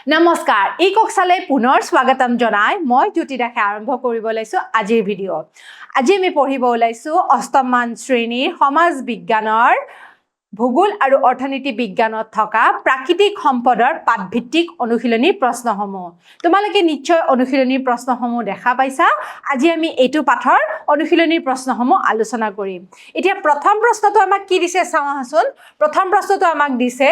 নমস্কাৰ ই কক্সালৈ পুনৰ স্বাগতম জনাই মই জ্যোতি দাসে আৰম্ভ কৰিব ওলাইছোঁ আজিৰ ভিডিঅ' আজি আমি পঢ়িব ওলাইছোঁ অষ্টমমান শ্ৰেণীৰ সমাজ বিজ্ঞানৰ ভূগোল আৰু অৰ্থনীতি বিজ্ঞানত থকা প্ৰাকৃতিক সম্পদৰ পাঠভিত্তিক অনুশীলনী প্ৰশ্নসমূহ। তোমালোকে নিশ্চয় অনুশীলনীৰ প্ৰশ্নসমূহ দেখা পাইছা। আজি আমি এইটো পাঠৰ অনুশীলনীৰ প্ৰশ্নসমূহ আলোচনা কৰিম। এতিয়া প্ৰথম প্ৰশ্নটো আমাক কি দিছে চাওঁ আহাচোন প্ৰথম প্ৰশ্নটো আমাক দিছে,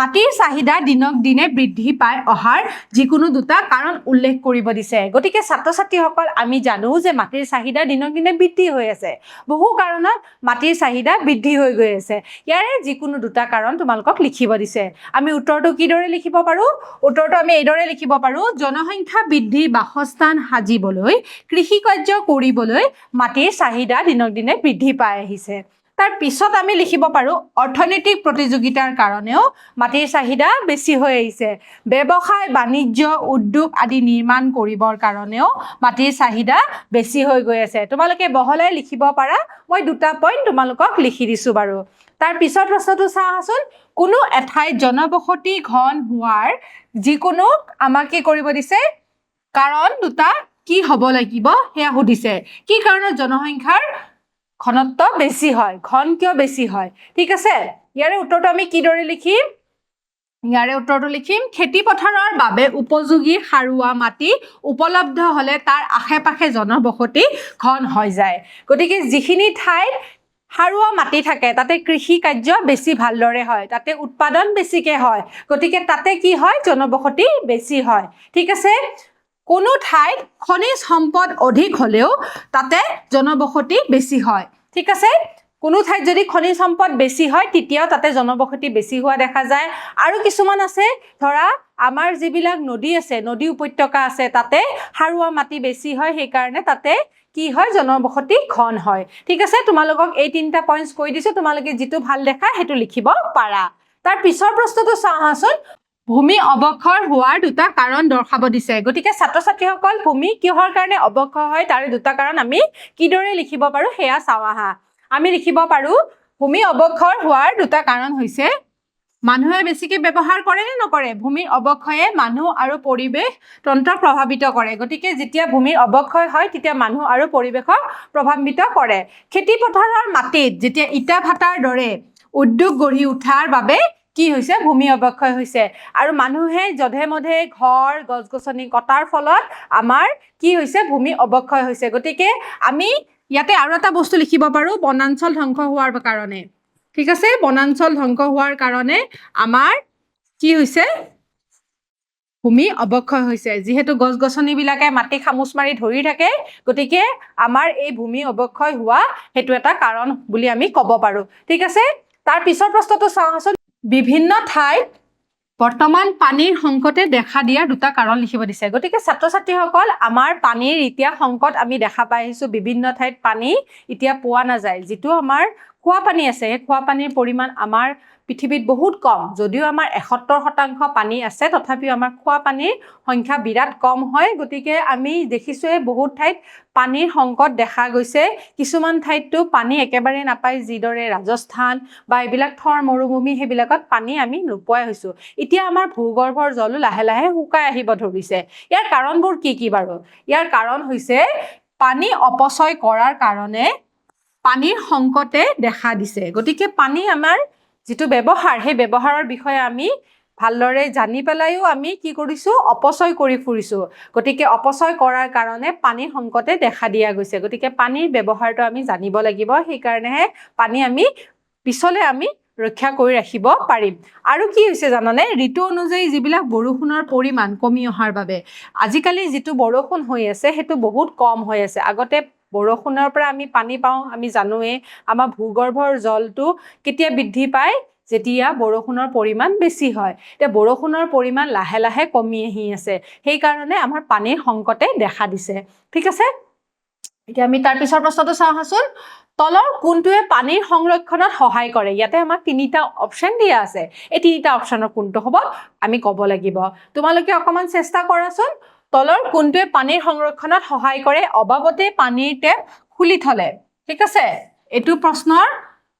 মাটিৰ চাহিদা দিনক দিনে বৃদ্ধি পাই অহাৰ যিকোনো দুটা কাৰণ উল্লেখ কৰিব দিছে। গতিকে ছাত্ৰ ছাত্ৰীসকল আমি জানো যে মাটিৰ চাহিদা দিনক দিনে বৃদ্ধি হৈ আছে। বহু কাৰণত মাটিৰ চাহিদা বৃদ্ধি হৈ গৈ আছে। ইয়াৰে যিকোনো দুটা কাৰণ তোমালোকক লিখিব দিছে। আমি উত্তৰটো কিদৰে লিখিব পাৰোঁ? উত্তৰটো আমি এইদৰে লিখিব পাৰোঁ, জনসংখ্যা বৃদ্ধি বাসস্থান সাজিবলৈ, কৃষি কাৰ্য কৰিবলৈ মাটিৰ চাহিদা দিনক দিনে বৃদ্ধি পাই আহিছে। তাৰ পিছত আমি লিখিব পাৰোঁ, অৰ্থনৈতিক প্ৰতিযোগিতাৰ কাৰণেও মাটিৰ চাহিদা বেছি হৈ আহিছে। ব্যৱসায়, বাণিজ্য, উদ্যোগ আদি নিৰ্মাণ কৰিবৰ কাৰণেও মাটিৰ চাহিদা বেছি হৈ গৈ আছে। তোমালোকে বহলাই লিখিব পাৰা, মই দুটা পইণ্ট তোমালোকক লিখি দিছোঁ বাৰু। তাৰ পিছৰ প্ৰশ্নটো চাওঁচোন কোনো এঠাইত জনবসতি ঘন হোৱাৰ যিকোনো আমাক কি কৰিব দিছে? কাৰণ দুটা কি হ'ব লাগিব? সেয়া সুধিছে। কি কাৰণত জনসংখ্যাৰ ঘনত্ব বেছি হয়? ঘন কিয় বেছি হয়? ঠিক আছে ইয়াৰে উত্তৰটো আমি কিদৰে লিখিম? ইয়াৰে উত্তৰটো লিখিম খেতি পথাৰৰ বাবে উপযোগী সাৰুৱা মাটি উপলব্ধ হ'লে তাৰ আশে পাশে জনবসতি ঘন হৈ যায়। গতিকে যিখিনি ঠাইত সাৰুৱা মাটি থাকে তাতে কৃষি কাৰ্য বেছি ভালদৰে হয় তাতে উৎপাদন বেছিকৈ হয় গতিকে তাতে কি হয় জনবসতি বেছি হয়। ঠিক আছে? কোনো ঠাইত খনিজ সম্পদ অধিক হ'লেও তাতে জনবসতি বেছি হয়। ঠিক আছে? কোনো ঠাইত যদি খনিজ সম্পদ বেছি হয় তেতিয়াও তাতে জনবসতি বেছি হোৱা দেখা যায়। আৰু কিছুমান আছে ধৰা আমাৰ যিবিলাক নদী আছে নদী উপত্যকা আছে তাতে সাৰুৱা মাটি বেছি হয় সেইকাৰণে তাতে কি হয়? জনবসতি ঘন হয়। ঠিক আছে? তোমালোকক এই তিনিটা পইণ্টছ কৈ দিছোঁ। তোমালোকে যিটো ভালো দেখা সেইটো লিখিব পাৰা। তাৰ পিছৰ প্ৰশ্নটো চাওঁ আহাচোন ভূমি অৱক্ষয় হোৱাৰ দুটা কাৰণ দৰ্শাব দিছে। গতিকে ছাত্ৰ ছাত্ৰীসকল ভূমি কিহৰ কাৰণে অৱক্ষয় হয়, তাৰে দুটা কাৰণ আমি কিদৰে লিখিব পাৰোঁ, সেয়া চাওঁ আহা। আমি লিখিব পাৰোঁ, ভূমি অৱক্ষয় হোৱাৰ দুটা কাৰণ হৈছে মানুহে বেছিকৈ ব্যৱহাৰ কৰে নে নকৰে? ভূমিৰ অৱক্ষয়ে মানুহ আৰু পৰিৱেশ তন্ত্ৰক প্ৰভাৱিত কৰে। গতিকে যেতিয়া ভূমিৰ অৱক্ষয় হয় তেতিয়া মানুহ আৰু পৰিৱেশক প্ৰভাৱিত কৰে। খেতি পথাৰৰ মাটিত যেতিয়া ইটা ভাটাৰ দৰে উদ্যোগ গঢ়ি উঠাৰ বাবে কি হৈছে? ভূমি অৱক্ষয় হৈছে। আৰু মানুহে যধে মধে ঘৰ গছ গছনি কটাৰ ফলত আমাৰ কি হৈছে? ভূমি অৱক্ষয় হৈছে। গতিকে আমি ইয়াতে আৰু এটা বস্তু লিখিব পাৰোঁ। বনাঞ্চল ধ্বংস হোৱাৰ কাৰণে। ঠিক আছে? বনাঞ্চল ধ্বংস হোৱাৰ কাৰণে আমাৰ কি হৈছে? ভূমি অৱক্ষয় হৈছে। যিহেতু গছ গছনিবিলাকে মাটি খামুচ মাৰি ধৰি থাকে গতিকে আমাৰ এই ভূমি অৱক্ষয় হোৱা সেইটো এটা কাৰণ বুলি আমি ক'ব পাৰোঁ। ঠিক আছে? তাৰ পিছৰ প্ৰশ্নটো চাওঁচোন। বিভিন্ন ঠাইত বৰ্তমান পানীৰ সংকটে দেখা দিয়া দুটা কাৰণ লিখিব দিছে। গতিকে ছাত্ৰ ছাত্ৰীসকল আমাৰ পানীৰ এতিয়া সংকট আমি দেখা পাই আহিছোঁ। বিভিন্ন ঠাইত পানী এতিয়া পোৱা নাযায়। যিটো আমাৰ খোৱা পানী আছে সেই খোৱা পানীৰ পৰিমাণ আমাৰ পৃথিৱীত বহুত কম যদিও আমাৰ এসত্তৰ শতাংশ পানী আছে তথাপিও আমাৰ খোৱা পানীৰ সংখ্যা বিৰাট কম হয়। গতিকে আমি দেখিছোঁৱে বহুত ঠাইত পানীৰ সংকট দেখা গৈছে। কিছুমান ঠাইততো পানী একেবাৰে নাপায় যিদৰে ৰাজস্থান বা এইবিলাক থৰ মৰুভূমি সেইবিলাকত পানী আমি নোপোৱাই হৈছোঁ। এতিয়া আমাৰ ভূগৰ্ভৰ জলো লাহে লাহে শুকাই আহিব ধৰিছে। ইয়াৰ কাৰণবোৰ কি কি বাৰু? ইয়াৰ কাৰণ হৈছে পানী অপচয় কৰাৰ কাৰণে পানীৰ সংকটে দেখা দিছে। গতিকে পানী আমাৰ যিটো ব্যৱহাৰ সেই ব্যৱহাৰৰ বিষয়ে আমি ভালদৰে জানি পেলাইও আমি কি কৰিছোঁ অপচয় কৰি ফুৰিছোঁ। গতিকে অপচয় কৰাৰ কাৰণে পানীৰ সংকটে দেখা দিয়া গৈছে। গতিকে পানীৰ ব্যৱহাৰটো আমি জানিব লাগিব সেইকাৰণেহে পানী আমি পিছলৈ আমি ৰক্ষা কৰি ৰাখিব পাৰিম। আৰু কি হৈছে জানানে? ঋতু অনুযায়ী যিবিলাক বৰষুণৰ পৰিমাণ কমি অহাৰ বাবে আজিকালি যিটো বৰষুণ হৈ আছে সেইটো বহুত কম হৈ আছে। আগতে বৰষুণৰ পৰা আমি পানী পাওঁ আমি জানোৱেই আমাৰ ভূগৰ্ভৰ জলটো কেতিয়া বৃদ্ধি পায় যেতিয়া বৰষুণৰ পৰিমাণ বেছি হয়। এতিয়া বৰষুণৰ পৰিমাণ লাহে লাহে কমি আহি আছে সেইকাৰণে আমাৰ পানীৰ সংকটে দেখা দিছে। ঠিক আছে? এতিয়া আমি তাৰ পিছৰ প্ৰশ্নটো চাওঁ আহাচোন তলৰ কোনটোৱে পানীৰ সংৰক্ষণত সহায় কৰে? ইয়াতে আমাক তিনিটা অপশ্যন দিয়া আছে। এই তিনিটা অপশ্যনৰ কোনটো হ'ব? আমি ক'ব লাগিব। তোমালোকে অকণমান চেষ্টা কৰাচোন। তলৰ কোনটোৱে পানীৰ সংৰক্ষণত সহায় কৰে? অবাবতে পানীৰ টেপ খুলি থলে। ঠিক আছে? এইটো প্ৰশ্নৰ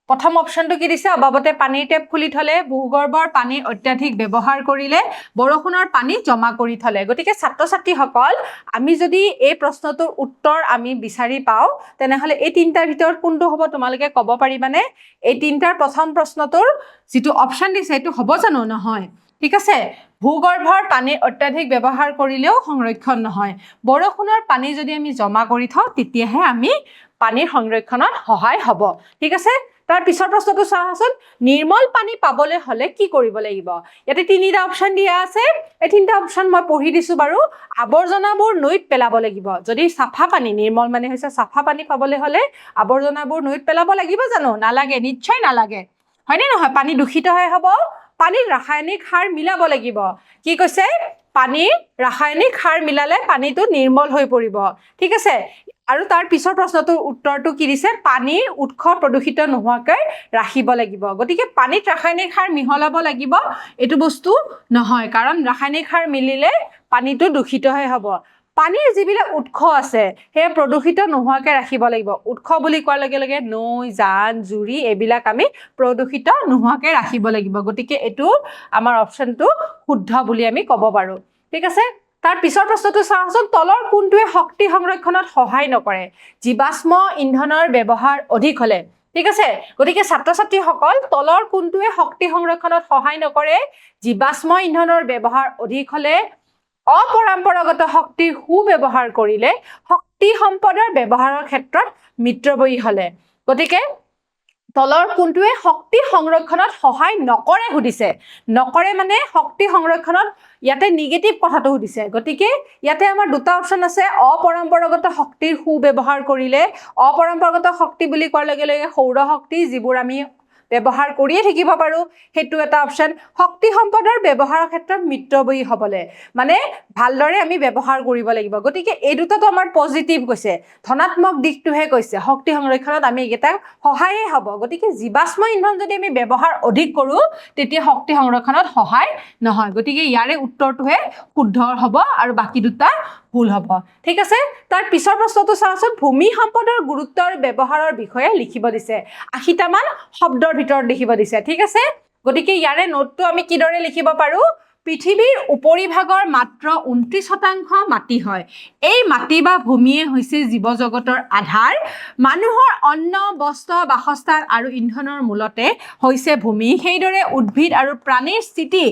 প্ৰথম অপশ্যনটো কি দিছে? অবাবতে পানীৰ টেপ খুলি থলে ভূগৰ্ভৰ পানী অত্যাধিক ব্যৱহাৰ কৰিলে বৰষুণৰ পানী জমা কৰি থলে। গতিকে ছাত্ৰ ছাত্ৰীসকল আমি যদি এই প্ৰশ্নটোৰ উত্তৰ আমি বিচাৰি পাওঁ তেনেহ'লে এই তিনিটাৰ ভিতৰত কোনটো হ'ব তোমালোকে ক'ব পাৰিবানে? এই তিনিটাৰ প্ৰথম প্ৰশ্নটোৰ যিটো অপশ্যন দিছে সেইটো হ'ব জানো? নহয়। ঠিক আছে? ভূগৰ্ভৰ পানীৰ অত্যাধিক ব্যৱহাৰ কৰিলেও সংৰক্ষণ নহয়। বৰষুণৰ পানী যদি আমি জমা কৰি থওঁ তেতিয়াহে আমি পানীৰ সংৰক্ষণত সহায় হ'ব। ঠিক আছে? তাৰ পিছৰ প্ৰশ্নটো চাওঁচোন। নিৰ্মল পানী পাবলৈ হ'লে কি কৰিব লাগিব? ইয়াতে তিনিটা অপশ্যন দিয়া আছে। এই তিনিটা অপশ্যন মই পঢ়ি দিছোঁ বাৰু। আৱৰ্জনাবোৰ নৈত পেলাব লাগিব। যদি চাফা পানী নিৰ্মল মানে হৈছে চাফা পানী পাবলৈ হ'লে আৱৰ্জনাবোৰ নৈত পেলাব লাগিব জানো? নালাগে নিশ্চয় নালাগে। হয়নে নহয়? পানী দূষিতহে হ'ব। পানীত ৰাসায়নিক সাৰ মিলাব লাগিব। কি কৈছে? পানীৰ ৰাসায়নিক সাৰ মিলালে পানীটো নিৰ্মল হৈ পৰিব। ঠিক আছে? আৰু তাৰ পিছৰ প্ৰশ্নটোৰ উত্তৰটো কি দিছে? পানীৰ উৎস প্ৰদূষিত নোহোৱাকৈ ৰাখিব লাগিব। গতিকে পানীত ৰাসায়নিক সাৰ মিহলাব লাগিব। এইটো বস্তু নহয়। কাৰণ ৰাসায়নিক সাৰ মিলিলে পানীটো দূষিতহে হ'ব। পানীৰ যিবিলাক উৎস আছে সেয়া প্ৰদূষিত নোহোৱাকৈ ৰাখিব লাগিব। উৎস বুলি কোৱাৰ লগে লগে নৈ জান জুৰি এইবিলাক আমি প্ৰদূষিত নোহোৱাকৈ ৰাখিব লাগিব। গতিকে এইটো আমাৰ অপশ্যনটো শুদ্ধ বুলি আমি ক'ব পাৰোঁ। ঠিক আছে? তাৰ পিছৰ প্ৰশ্নটো চাওঁচোন তলৰ কোনটোৱে শক্তি সংৰক্ষণত সহায় নকৰে? জীৱাশ্ম ইন্ধনৰ ব্যৱহাৰ অধিক হ'লে। ঠিক আছে? গতিকে ছাত্ৰ ছাত্ৰীসকল তলৰ কোনটোৱে শক্তি সংৰক্ষণত সহায় নকৰে? জীৱাশ্ম ইন্ধনৰ ব্যৱহাৰ অধিক হ'লে অপৰম্পৰাগত শক্তিৰ সু ব্যৱহাৰ কৰিলে শক্তি সম্পদৰ ব্যৱহাৰৰ ক্ষেত্ৰত মিত্ৰবয়ী হ'লে। গতিকে তলৰ কোনটোৱে শক্তি সংৰক্ষণত সহায় নকৰে সুধিছে। নকৰে মানে শক্তি সংৰক্ষণত ইয়াতে নিগেটিভ কথাটো সুধিছে। গতিকে ইয়াতে আমাৰ দুটা অপশ্যন আছে অপৰম্পৰাগত শক্তিৰ সু ব্যৱহাৰ কৰিলে অপৰম্পৰাগত শক্তি বুলি কোৱাৰ লগে লগে সৌৰ শক্তি যিবোৰ আমি ব্যৱহাৰ কৰিয়ে থাকিব পাৰোঁ। সেইটো এটা অপশ্যন শক্তি সম্পদৰ ব্যৱহাৰৰ ক্ষেত্ৰত মিত্ৰবয়ী হ'বলৈ। মানে ভালদৰে আমি ব্যৱহাৰ কৰিব লাগিব। গতিকে এই দুটাটো আমাৰ পজিটিভ কৈছে। ধনাত্মক দিশটোহে কৈছে। শক্তি সংৰক্ষণত আমি এইকেইটা সহায়ে হ'ব। গতিকে জীৱাশ্ম ইন্ধন যদি আমি ব্যৱহাৰ অধিক কৰোঁ তেতিয়া শক্তি সংৰক্ষণত সহায় নহয়। গতিকে ইয়াৰে উত্তৰটোহে শুদ্ধ হ'ব আৰু বাকী দুটা ভুল হ'ব। ঠিক আছে? তাৰ পিছৰ প্ৰশ্নটো চাওঁচোন। ভূমি সম্পদৰ গুৰুত্ব আৰু ব্যৱহাৰৰ বিষয়ে লিখিব দিছে। আশীটামান শব্দৰ ভিতৰত লিখিব দিছে। ঠিক আছে? গতিকে ইয়াৰে নোটটো আমি কিদৰে লিখিব পাৰোঁ? পৃথিৱীৰ উপৰিভাগৰ মাত্ৰ ঊনত্ৰিছ শতাংশ মাটি হয়। এই মাটি বা ভূমিয়ে হৈছে জীৱ জগতৰ আধাৰ। মানুহৰ অন্ন বস্ত্ৰ বাসস্থান আৰু ইন্ধনৰ মূলতে হৈছে ভূমি। সেইদৰে উদ্ভিদ আৰু প্ৰাণীৰ স্থিতি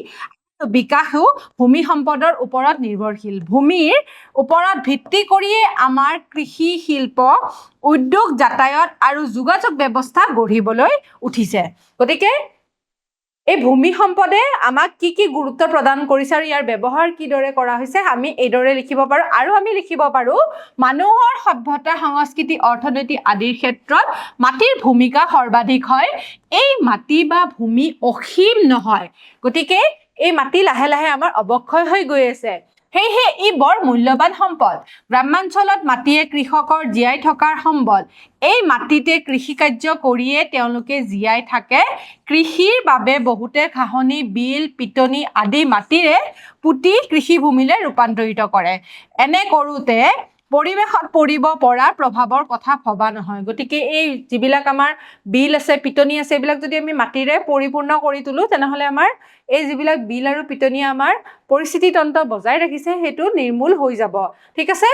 বিকাশো ভূমি সম্পদৰ ওপৰত নিৰ্ভৰশীল। ভূমিৰ ওপৰত ভিত্তি কৰিয়ে আমাৰ কৃষি, শিল্প, উদ্যোগ, যাতায়ত আৰু যোগাযোগ ব্যৱস্থা গঢ়িবলৈ উঠিছে। গতিকে এই ভূমি সম্পদে আমাক কি কি গুৰুত্ব প্ৰদান কৰিছে আৰু ইয়াৰ ব্যৱহাৰ কিদৰে কৰা হৈছে, আমি এইদৰে লিখিব পাৰোঁ। আৰু আমি লিখিব পাৰোঁ, মানুহৰ সভ্যতা, সংস্কৃতি, অৰ্থনীতি আদিৰ ক্ষেত্ৰত মাটিৰ ভূমিকা সৰ্বাধিক হয়। এই মাটি বা ভূমি অসীম নহয়। গতিকে এই মাটি লাহে লাহে আমাৰ অৱক্ষয় হৈ গৈ আছে। সেয়েহে ই বৰ মূল্যৱান সম্পদ। গ্ৰাম্যাঞ্চলত মাটিয়ে কৃষকৰ জীয়াই থকাৰ সম্বল। এই মাটিতে কৃষি কাৰ্য কৰিয়ে তেওঁলোকে জীয়াই থাকে। কৃষিৰ বাবে বহুতে ঘাঁহনি, বিল, পিটনি আদি মাটিৰে পুতি কৃষিভূমিলৈ ৰূপান্তৰিত কৰে। এনে কৰোঁতে পৰিৱেশত পৰিব পৰা প্ৰভাৱৰ কথা ভবা নহয়। গতিকে এই যিবিলাক আমাৰ বিল আছে পিটনি আছে এইবিলাক যদি আমি মাটিৰে পৰিপূৰ্ণ কৰি তোলোঁ তেনেহ'লে আমাৰ এই যিবিলাক বিল আৰু পিটনিয়ে আমাৰ পৰিস্থিতি তন্ত্ৰ বজাই ৰাখিছে সেইটো নিৰ্মূল হৈ যাব। ঠিক আছে?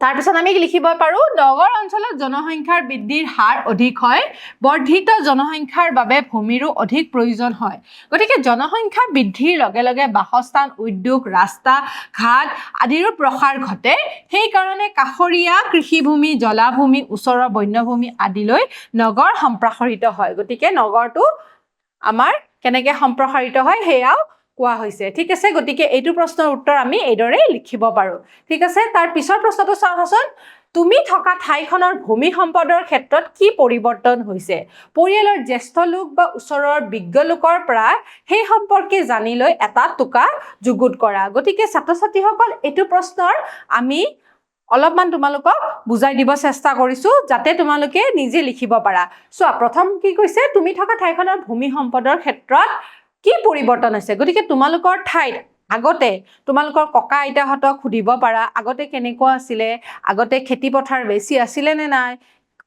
তাৰপিছত আমি লিখিব পাৰোঁ? নগৰ অঞ্চলত জনসংখ্যাৰ বৃদ্ধিৰ হাৰ অধিক হয় বৰ্ধিত জনসংখ্যাৰ বাবে ভূমিৰো অধিক প্ৰয়োজন হয়। গতিকে জনসংখ্যা বৃদ্ধিৰ লগে লগে বাসস্থান উদ্যোগ ৰাস্তা ঘাট আদিৰো প্ৰসাৰ ঘটে। সেইকাৰণে কাষৰীয়া কৃষিভূমি জলাভূমি ওচৰৰ বন্যভূমি আদিলৈ নগৰ সম্প্ৰসাৰিত হয়। গতিকে নগৰটো আমাৰ কেনেকৈ সম্প্ৰসাৰিত হয়? সেয়াও কোৱা হৈছে। ঠিক আছে, গতিকে এইটো প্ৰশ্নৰ উত্তৰ আমি এইদৰে লিখিব পাৰোঁ। ঠিক আছে, তাৰ পিছৰ প্ৰশ্নটো চাওঁচোন। তুমি থকা ঠাইখনৰ ভূমি সম্পদৰ ক্ষেত্ৰত কি পৰিৱৰ্তন হৈছে? পৰিয়ালৰ জ্যেষ্ঠ লোক বা ওচৰৰ বিজ্ঞ লোকৰ পৰা সেই সম্পৰ্কে জানি লৈ এটা টোকা যুগুত কৰা। গতিকে ছাত্ৰ ছাত্ৰীসকল এইটো প্ৰশ্নৰ আমি অলপমান তোমালোকক বুজাই দিব চেষ্টা কৰিছোঁ, যাতে তোমালোকে নিজে লিখিব পাৰা। চোৱা, প্ৰথম কি কৈছে? তুমি থকা ঠাইখনৰ ভূমি সম্পদৰ ক্ষেত্ৰত কি পৰিৱৰ্তন হৈছে? গতিকে তোমালোকৰ ঠাইত আগতে তোমালোকৰ ককা আইতাহঁতক সুধিব পাৰা আগতে কেনেকুৱা আছিলে আগতে খেতি পথাৰ বেছি আছিলে নে নাই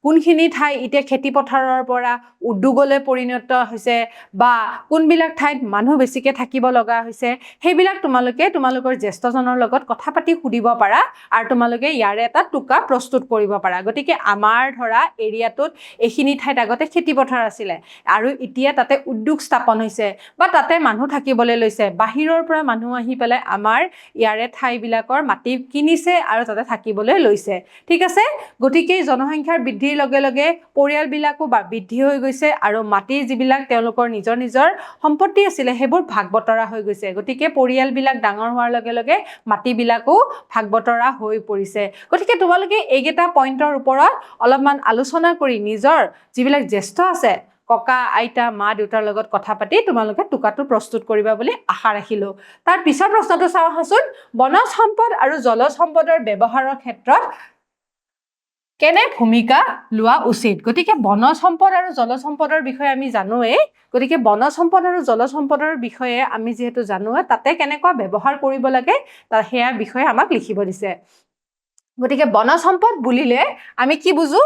কোনখিনি ঠাই এতিয়া খেতি পথাৰৰ পৰা উদ্যোগলৈ পৰিণত হৈছে বা কোনবিলাক ঠাইত মানুহ বেছিকৈ থাকিব লগা হৈছে, সেইবিলাক তোমালোকে তোমালোকৰ জ্যেষ্ঠজনৰ লগত কথা পাতি সুধিব পাৰা আৰু তোমালোকে ইয়াৰে এটা টোকা প্ৰস্তুত কৰিব পাৰা। গতিকে আমাৰ ধৰা এৰিয়াটোত এইখিনি ঠাইত আগতে খেতি পথাৰ আছিলে আৰু এতিয়া তাতে উদ্যোগ স্থাপন হৈছে বা তাতে মানুহ থাকিবলৈ লৈছে। বাহিৰৰ পৰা মানুহ আহি পেলাই আমাৰ ইয়াৰে ঠাইবিলাকৰ মাটি কিনিছে আৰু তাতে থাকিবলৈ লৈছে। ঠিক আছে? গতিকে জনসংখ্যাৰ বৃদ্ধিৰ লগে লগে পৰিয়ালবিলাকো বৃদ্ধি হৈ গৈছে আৰু মাটিৰ যিবিলাক তেওঁলোকৰ নিজৰ নিজৰ সম্পত্তি আছিলে সেইবোৰ ভাগ বতৰা হৈ গৈছে। গতিকে পৰিয়ালবিলাক ডাঙৰ হোৱাৰ লগে লগে মাটিবিলাকো ভাগ বতৰা হৈ পৰিছে। গতিকে তোমালোকে এইকেইটা পইণ্টৰ ওপৰত অলপমান আলোচনা কৰি নিজৰ যিবিলাক জ্যেষ্ঠ আছে ককা আইতা মা দেউতাৰ লগত কথা পাতি তোমালোকে টোকাটো প্ৰস্তুত কৰিবা বুলি আশা ৰাখিলোঁ। তাৰ পিছৰ প্ৰশ্নটো চাওঁ আহাচোন বনজ সম্পদ আৰু জলজ সম্পদৰ ব্যৱহাৰৰ ক্ষেত্ৰত কেনে ভূমিকা লোৱা উচিত? গতিকে বনজ সম্পদ আৰু জলজ সম্পদৰ বিষয়ে আমি জানোৱেই। গতিকে বনজ সম্পদ আৰু জলজ সম্পদৰ বিষয়ে আমি যিহেতু জানোৱে তাতে কেনেকুৱা ব্যৱহাৰ কৰিব লাগে তাৰ সেয়া বিষয়ে আমাক লিখিব দিছে। গতিকে বনজ সম্পদ বুলিলে আমি কি বুজো?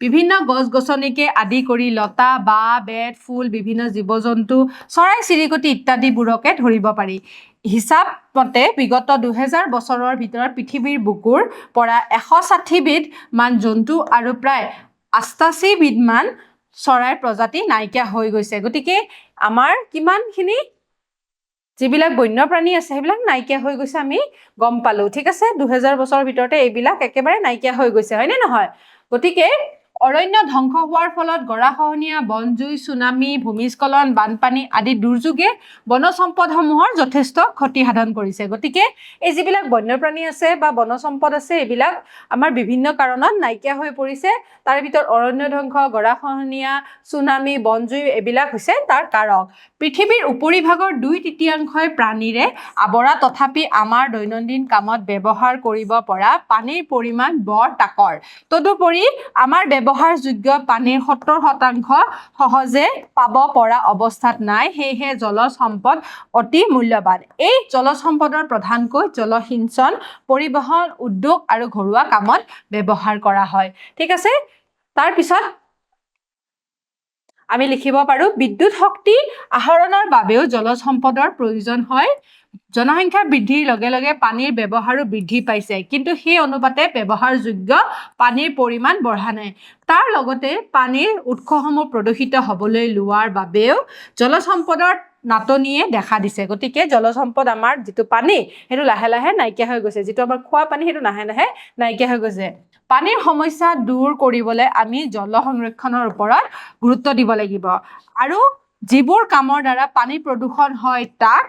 বিভিন্ন গছ গছনিকে আদি কৰি লতা, বাঁহ, বেত, ফুল, বিভিন্ন জীৱ জন্তু চৰাই, চিৰিকটি ইত্যাদিবোৰকে ধৰিব পাৰি। হিচাপ মতে বিগত দুহেজাৰ বছৰৰ ভিতৰত পৃথিৱীৰ বুকুৰ পৰা এশ ষাঠিবিধ মান জন্তু আৰু প্ৰায় আষ্টাশীবিধ মান চৰাইৰ প্ৰজাতি নাইকিয়া হৈ গৈছে। গতিকে আমাৰ কিমানখিনি যিবিলাক বন্যপ্ৰাণী আছে সেইবিলাক নাইকিয়া হৈ গৈছে আমি গম পালোঁ। ঠিক আছে দুহেজাৰ বছৰৰ ভিতৰতে এইবিলাক একেবাৰে নাইকিয়া হৈ গৈছে হয়নে নহয়? গতিকে অৰণ্য ধ্বংস হোৱাৰ ফলত গৰাখহনীয়া বনজুই চুনামি, ভূমিস্খলন, বানপানী আদি দুৰ্যোগে বনজ সম্পদসমূহৰ যথেষ্ট ক্ষতি সাধন কৰিছে। গতিকে এই যিবিলাক বন্যপ্ৰাণী আছে বা বনজ সম্পদ আছে, এইবিলাক আমাৰ বিভিন্ন কাৰণত নাইকিয়া হৈ পৰিছে। তাৰ ভিতৰত অৰণ্য ধ্বংস, গৰাখহনীয়া, চুনামি বনজুই এইবিলাক হৈছে তাৰ কাৰক। পৃথিৱীৰ উপৰিভাগৰ দুই তৃতীয়াংশই প্ৰাণীৰে আৱৰা তথাপি আমাৰ দৈনন্দিন কামত ব্যৱহাৰ কৰিব পৰা পানীৰ পৰিমাণ বৰ তাকৰ। তদুপৰি আমাৰ ব্যৱহাৰযোগ্য পানীৰ সত্তৰ শতাংশ সহজে পাব পৰা অৱস্থাত নাই, সেয়েহে জলজ সম্পদ অতি মূল্যৱান এই জলজ সম্পদৰ প্ৰধানকৈ জলসিঞ্চন, পৰিবহণ, উদ্যোগ আৰু ঘৰুৱা কামত ব্যৱহাৰ কৰা হয়। ঠিক আছে? তাৰপিছত আমি লিখিব পাৰোঁ। বিদ্যুৎ শক্তি আহৰণৰ বাবেও জলজ সম্পদৰ প্ৰয়োজন হয়। জনসংখ্যা বৃদ্ধিৰ লগে লগে পানীৰ ব্যৱহাৰো বৃদ্ধি পাইছে। কিন্তু সেই অনুপাতে ব্যৱহাৰযোগ্য পানীৰ পৰিমাণ বঢ়া নাই। তাৰ লগতে পানীৰ উৎসসমূহ প্ৰদূষিত হ'বলৈ লোৱাৰ বাবেও জলজ সম্পদৰ নাটনিয়ে দেখা দিছে। গতিকে জলজ সম্পদ আমাৰ যিটো পানী, সেইটো লাহে লাহে নাইকিয়া হৈ গৈছে। যিটো আমাৰ খোৱা পানী, সেইটো লাহে লাহে নাইকিয়া হৈ গৈছে। পানীৰ সমস্যা দূৰ কৰিবলৈ আমি জল সংৰক্ষণৰ ওপৰত গুৰুত্ব দিব লাগিব। আৰু যিবোৰ কামৰ দ্বাৰা পানী প্ৰদূষণ হয় তাক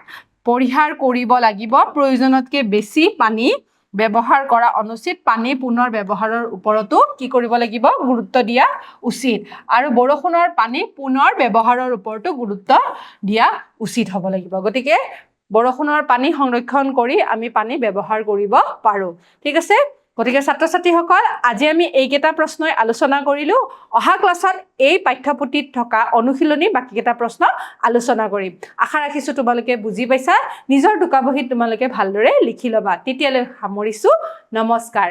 পৰিহাৰ কৰিব লাগিব। প্ৰয়োজনতকৈ বেছি পানী ব্যৱহাৰ কৰা অনুচিত পানী পুনৰ ব্যৱহাৰৰ ওপৰতো কি কৰিব লাগিব? গুৰুত্ব দিয়া উচিত। আৰু বৰষুণৰ পানী পুনৰ ব্যৱহাৰৰ ওপৰতো গুৰুত্ব দিয়া উচিত হ'ব লাগিব। গতিকে বৰষুণৰ পানী সংৰক্ষণ কৰি আমি পানী ব্যৱহাৰ কৰিব পাৰোঁ। ঠিক আছে? গতিকে ছাত্ৰ ছাত্ৰীসকল আজি আমি এইকেইটা প্ৰশ্নই আলোচনা কৰিলোঁ। অহা ক্লাছত এই পাঠ্যপুথিত থকা অনুশীলনী বাকীকেইটা প্ৰশ্ন আলোচনা কৰিম। আশা ৰাখিছোঁ তোমালোকে বুজি পাইছা। নিজৰ টোকা বহীত তোমালোকে ভালদৰে লিখি ল'বা। তেতিয়ালৈ সামৰিছোঁ। নমস্কাৰ।